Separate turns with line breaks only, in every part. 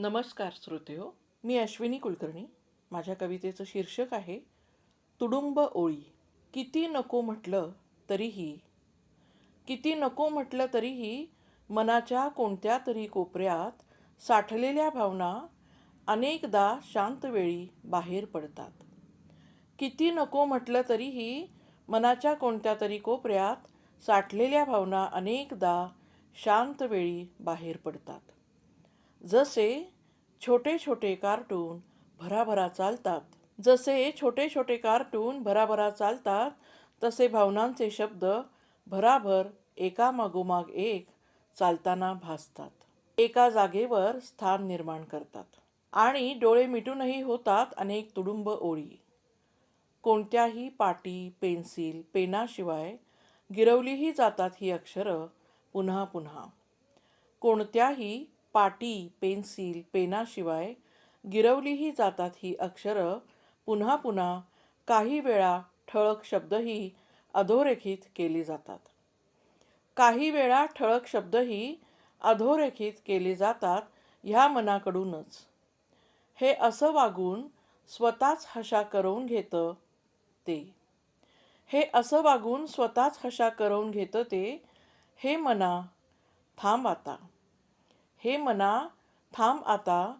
नमस्कार श्रोतेहो मी अश्विनी कुलकर्णी. माझ्या कवितेचं शीर्षक आहे तुडुंब ओळी. किती नको म्हटलं तरीही किती नको म्हटलं तरीही मनाच्या कोणत्या तरी कोपऱ्यात साठलेल्या भावना अनेकदा शांत वेळी बाहेर पडतात. किती नको म्हटलं तरीही मनाच्या कोणत्या तरी कोपऱ्यात साठलेल्या भावना अनेकदा शांत वेळी बाहेर पडतात. जसे छोटे छोटे कार्टून भराभरा चालतात जसे छोटे छोटे कार्टून भराभरा चालतात तसे भावनांचे शब्द भराभर एकामागोमाग एक चालताना भासतात. एका जागेवर स्थान निर्माण करतात आणि डोळे मिटूनही होतात अनेक तुडुंब ओळी. कोणत्याही पाटी पेन्सिल पेनाशिवाय गिरवलीही जातात ही अक्षरं पुन्हा पुन्हा. कोणत्याही पाटी पेन्सिल पेनाशिवाय गिरवलीही जातात ही अक्षरं. पुन्हा पुन्हा काही वेळा ठळक शब्दही अधोरेखित केली जातात. काही वेळा ठळक शब्दही अधोरेखित केले जातात ह्या मनाकडूनच. हे असं वागून स्वतःच हशा करवून घेतं ते. हे असं वागून स्वतःच हशा करवून घेतं ते. हे मना थांब आता. हे मना थांब आता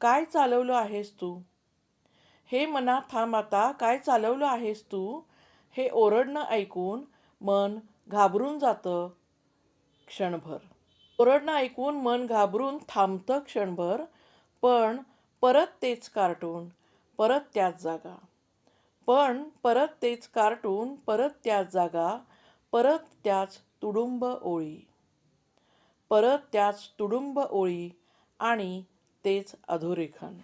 काय चालवलं आहेस तू? हे मना थांब आता काय चालवलं आहेस तू? हे ओरडणं ऐकून मन घाबरून जातं क्षणभर. ओरडणं ऐकून मन घाबरून थांबतं क्षणभर पण परत तेच कार्टून परत त्याच जागा. पण परत तेच कार्टून परत त्याच जागा परत त्याच तुडुंब ओळी. परत त्याच तुडुंब ओळी आणि तेच अधोरेखन.